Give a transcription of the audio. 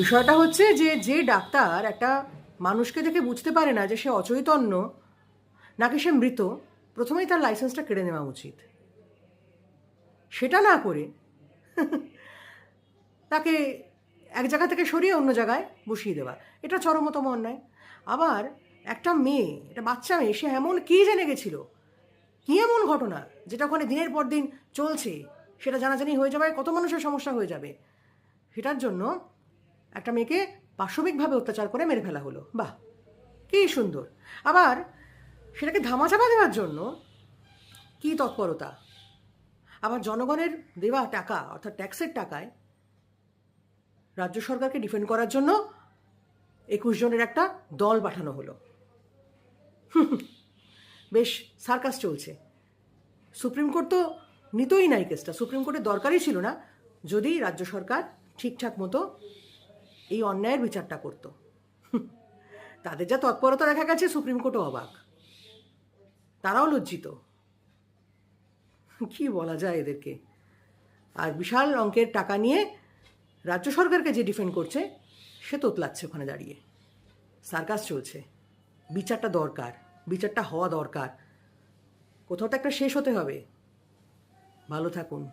বিষয়টা হচ্ছে যে যে ডাক্তার একটা মানুষকে দেখে বুঝতে পারে না যে সে অচৈতন্য নাকি সে মৃত, প্রথমেই তার লাইসেন্সটা কেড়ে নেওয়া উচিত। সেটা না করে তাকে এক জায়গা থেকে সরিয়ে অন্য জায়গায় বসিয়ে দেওয়া, এটা চরমতম অন্যায়। আবার একটা মেয়ে, একটা বাচ্চা মেয়ে, সে এমন কী জেনে গেছিল? কী এমন ঘটনা যেটা ওখানে দিনের পর দিন চলছে? সেটা জানাজানি হয়ে যাবে, কত মানুষের সমস্যা হয়ে যাবে? সেটার জন্য একটা মেয়েকে পাশবিকভাবে অত্যাচার করে মেরে ফেলা হলো। বাহ, কী সুন্দর। আবার সেটাকে ধামাচাপা দেওয়ার জন্য কী তৎপরতা? আবার জনগণের দেওয়া টাকা, অর্থাৎ ট্যাক্সের টাকায় রাজ্য সরকারকে ডিফেন্ড করার জন্য একুশ জনের একটা দল পাঠানো হলো। বেশ সার্কাস চলছে। সুপ্রিম কোর্ট তো নিতই নাই কেসটা। সুপ্রিম কোর্টের দরকারই ছিল না, যদি রাজ্য সরকার ঠিকঠাক মতো এই অন্যায়ের বিচারটা করত। তাদের যা তৎপরতা দেখা গেছে, সুপ্রিম কোর্টও অবাক। তারাও লজ্জিত। কি বলা যায় এদেরকে? আর বিশাল অঙ্কের টাকা নিয়ে রাজ্য সরকারকে যে ডিফেন্ড করছে, সে তোতলাচ্ছে ওখানে দাঁড়িয়ে। সার্কাস চলছে। বিচারটা দরকার, বিচারটা হওয়া দরকার। কোথাও তো একটা শেষ হতে হবে। ভালো থাকুন।